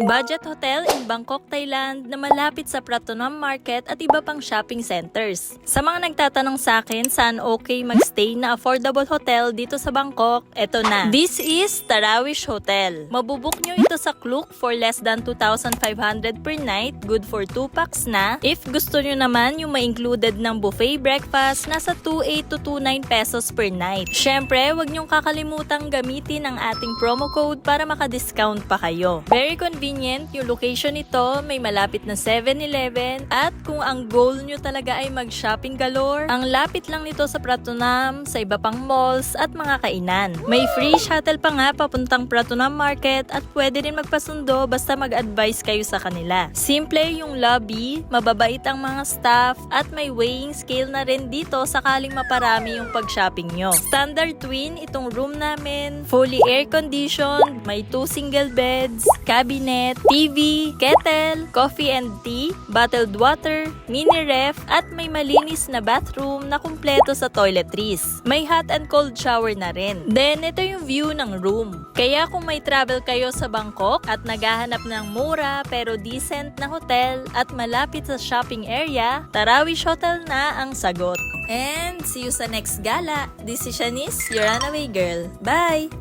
Budget hotel in Bangkok, Thailand na malapit sa Pratunam Market at iba pang shopping centers. Sa mga nagtatanong sa akin saan okay magstay na affordable hotel dito sa Bangkok, eto na. This is Tarawish Hotel. Mabubuk nyo ito sa Klook for less than 2,500 per night, good for 2 packs na. If gusto nyo naman yung ma-included ng buffet breakfast, nasa 28 to 29 pesos per night. Syempre, wag nyong kakalimutang gamitin ang ating promo code para maka-discount pa kayo. Very convenient yung location nito, may malapit na 7-Eleven at kung ang goal nyo talaga ay mag-shopping galore, ang lapit lang nito sa Pratunam, sa iba pang malls at mga kainan. May free shuttle pa nga papuntang Pratunam Market at pwede rin magpasundo basta mag-advise kayo sa kanila. Simple yung lobby, mababait ang mga staff at may weighing scale na rin dito sakaling maparami yung pag-shopping nyo. Standard twin itong room namin, fully air-conditioned, may two single beds, cabinet, TV, kettle, coffee and tea, bottled water, mini ref, at may malinis na bathroom na kumpleto sa toiletries. May hot and cold shower na rin. Then, ito yung view ng room. Kaya kung may travel kayo sa Bangkok at naghahanap ng mura pero decent na hotel at malapit sa shopping area, Tarawish Hotel na ang sagot. And see you sa next gala. This is Shanice, your runaway girl. Bye!